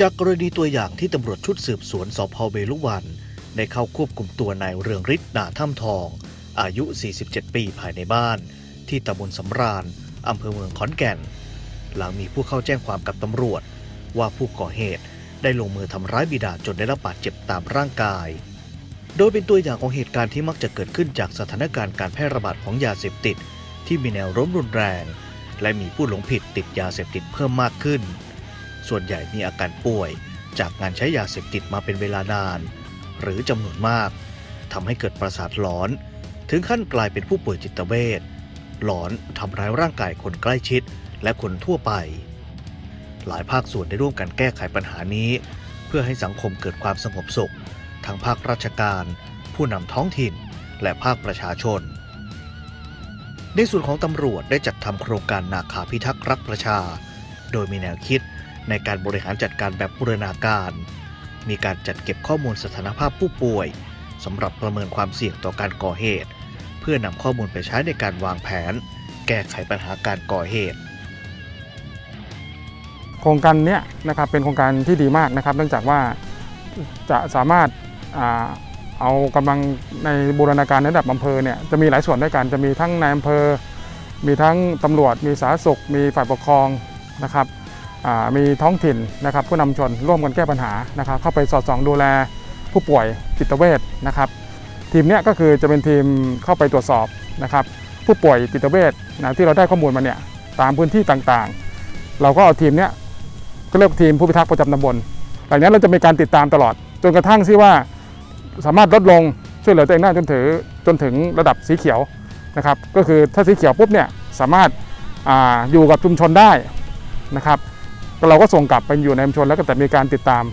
จากกรณีตัวอย่างที่ตำรวจชุดสืบสวนสพเวลุวันได้เข้าควบคุมตัวนายเรืองฤทธิ์นาถ้ำทอง อายุ 47 ปีภายในบ้าน ที่ตำบลสำราญอำเภอเมืองขอนแก่น หลังมีผู้เข้าแจ้งความกับตำรวจ ว่าผู้ก่อเหตุได้ลงมือทำร้ายบิดาจนได้รับบาดเจ็บตามร่างกาย โดยเป็นตัวอย่างของเหตุการณ์ที่มักจะเกิดขึ้นจากสถานการณ์การแพร่ระบาดของยาเสพติด ที่มีแนวโน้มรุนแรง และมีผู้หลงผิดติดยาเสพติดเพิ่มมากขึ้น ส่วนใหญ่มีอาการป่วย จากการใช้ยาเสพติดมาเป็นเวลานาน หรือจำนวนมากทำให้เกิดประสาทหลอน ถึงขั้นกลายเป็นผู้ป่วยจิตเวชหลอนทำร้ายร่างกายคนใกล้ชิดและคนทั่วไป หลายภาคส่วนได้ร่วมกันแก้ไขปัญหานี้ เพื่อให้สังคมเกิดความสงบสุข ทั้งภาคราชการ ผู้นำท้องถิ่น และภาคประชาชน ในส่วนของตำรวจได้จัดทำโครงการนาคาพิทักษ์รักประชา โดยมีแนวคิด ในการบริหารจัดการแบบบูรณาการ มีการจัดเก็บข้อมูลสถานภาพผู้ป่วยสำหรับประเมินความเสี่ยงต่อการก่อเหตุ เพื่อนำข้อมูลไปใช้ในการวางแผน แก้ไขปัญหาการก่อเหตุ โครงการนี้นะครับเป็นโครงการที่ดีมากนะครับ เนื่องจากว่าจะสามารถอเอากำลังในบูรณาการในระดับอำเภอเนี่ยจะมีหลายส่วนด้วยกันจะมีทั้งในอำเภอ มีทั้งตำรวจ มีสาธารณสุข มีฝ่ายปกครองนะครับ มีท้องถิ่นนะครับผู้นำชนร่วมกันแก้ปัญหานะครับเข้าไปสอดส่องดูแลผู้ป่วยจิตเวชนะครับทีมเนี้ยก็คือจะเป็นทีมเข้าไปตรวจสอบนะครับผู้ป่วยจิตเวชนะที่เราได้ข้อมูลมาเนี่ยตามพื้นที่ต่างๆ เราก็เอาทีมเนี้ยก็เรียกทีมผู้พิทักษ์ประจำตำบลหลังนั้นเราจะมีการติดตามตลอด จนกระทั่งที่ว่าสามารถลดลงช่วยเหลือตัวเองได้จนถึงจนถึงระดับสีเขียวนะครับก็คือถ้าสีเขียวปุ๊บเนี่ยสามารถอาอยู่กับชุมชนได้นะครับ เราก็ส่งกลับไปอยู่ในชุมชนแล้วก็แต่มีการติดตาม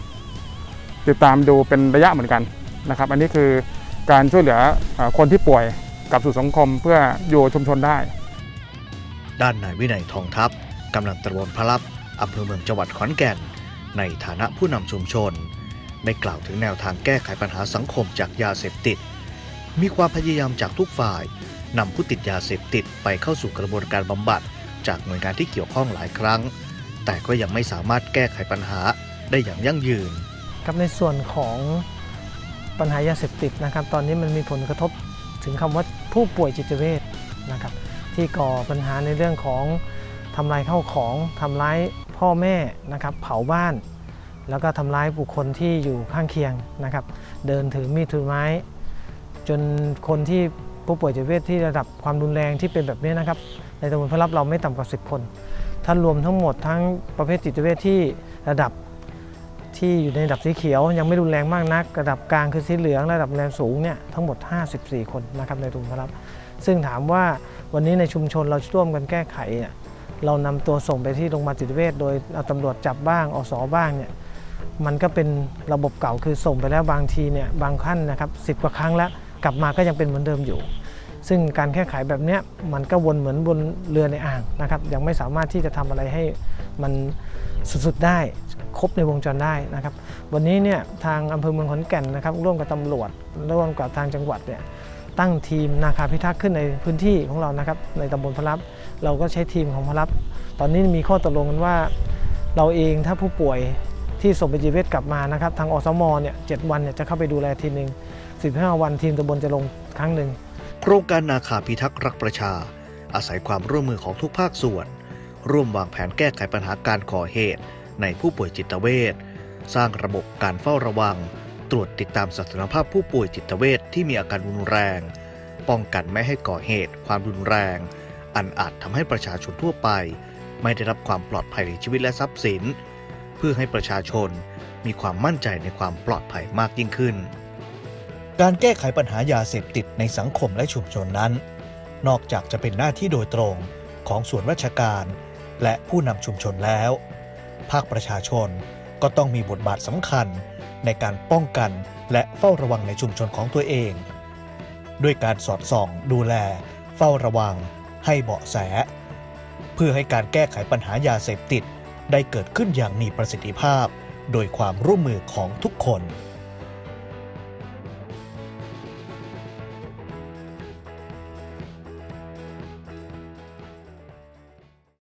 ติดตามดูเป็นระยะเหมือนกันนะครับ อันนี้คือการช่วยเหลืออคนที่ป่วยกลับสู่สังคมเพื่ออยู่ชุมชนได้ ด้านนายวินัยทองทัพกำลังตำบลพลับอำเภอเมืองจังหวัดขอนแก่น ในฐานะผู้นำชุมชนได้กล่าวถึงแนวทางแก้ไขปัญหาสังคมจากยาเสพติด มีความพยายามจากทุกฝ่ายนำผู้ติดยาเสพติดไปเข้าสู่กระบวนการบำบัด จากหน่วยงานที่เกี่ยวข้องหลายครั้ง แต่ก็ยังไม่สามารถแก้ไขปัญหาได้อย่างยั่งยืน ครับในส่วนของปัญหายาเสพติดนะครับ ตอนนี้มันมีผลกระทบถึงคำว่าผู้ป่วยจิตเวชนะครับ ที่ก่อปัญหาในเรื่องของทำลายข้าวของทำร้ายพ่อแม่นะครับเผาบ้าน แล้วก็ทำร้ายบุคคลที่อยู่ข้างเคียงนะครับ เดินถือมีดถือไม้ จนคนที่ผู้ป่วยจิตเวชที่ระดับความรุนแรงที่เป็นแบบนี้นะครับ ในตำบลพระรับเราไม่ต่ำกว่า 10 คน ถ้ารวมทั้งหมดทั้งประเภทจิตเวชที่ระดับที่อยู่ในระดับสีเขียว ยังไม่รุนแรงมากนัก ระดับกลางคือสีเหลือง ระดับแรงสูงเนี่ยทั้งหมด 54 คนนะครับในตรงครับ ซึ่งถามว่าวันนี้ในชุมชนเราร่วมกันแก้ไขเนี่ยเรานำตัวส่งไปที่โรงพยาบาลจิตเวชโดยเอาตำรวจจับบ้างอสบ้างเนี่ยมันก็เป็นระบบเก่าคือส่งไปแล้วบางทีเนี่ยบางขั้นนะครับสิกว่าครั้งแล้วกลับมาก็ยังเป็นเหมือนเดิมอยู่ ซึ่งการแก้ไขแบบนี้มันก็วนเหมือนบนเรือในอ่างนะครับ ยังไม่สามารถที่จะทำอะไรให้มันสุดๆได้ครบในวงจรได้นะครับ วันนี้เนี่ยทางอำเภอเมืองขอนแก่นนะครับร่วมกับตำรวจร่วมกับทางจังหวัดเนี่ยตั้งทีมนาคาพิทักษ์ขึ้นในพื้นที่ของเรานะครับ ในตำบลพระลับ เราก็ใช้ทีมของพระลับ ตอนนี้มีข้อตกลงกันว่า เราเองถ้าผู้ป่วยที่ส่งไปจีเวชกลับมานะครับ ทางอสมเนี่ยเจ็ดวันเนี่ยจะเข้าไปดูแลทีหนึ่ง15 วันทีมตำบลจะลงครั้งหนึ่ง โครงการนาคาพิทักษ์รักประชา อาศัยความร่วมมือของทุกภาคส่วน ร่วมวางแผนแก้ไขปัญหาการก่อเหตุ ในผู้ป่วยจิตเวชสร้างระบบการเฝ้าระวัง ตรวจติดตามสถานภาพผู้ป่วยจิตเวชที่มีอาการรุนแรง ป้องกันไม่ให้ก่อเหตุ ความรุนแรง อันอาจทำให้ประชาชนทั่วไป ไม่ได้รับความปลอดภัยในชีวิตและทรัพย์สิน เพื่อให้ประชาชนมีความมั่นใจในความปลอดภัยมากยิ่งขึ้น การแก้ไขปัญหายาเสพติดในสังคมและชุมชนนั้น นอกจากจะเป็นหน้าที่โดยตรงของส่วนราชการ และผู้นำชุมชนแล้ว ภาคประชาชนก็ต้องมีบทบาทสำคัญในการป้องกันและเฝ้าระวังในชุมชนของตัวเอง ด้วยการสอดส่อง ดูแล เฝ้าระวัง ให้เบาะแส เพื่อให้การแก้ไขปัญหายาเสพติดได้เกิดขึ้นอย่างมีประสิทธิภาพ โดยความร่วมมือของทุกคน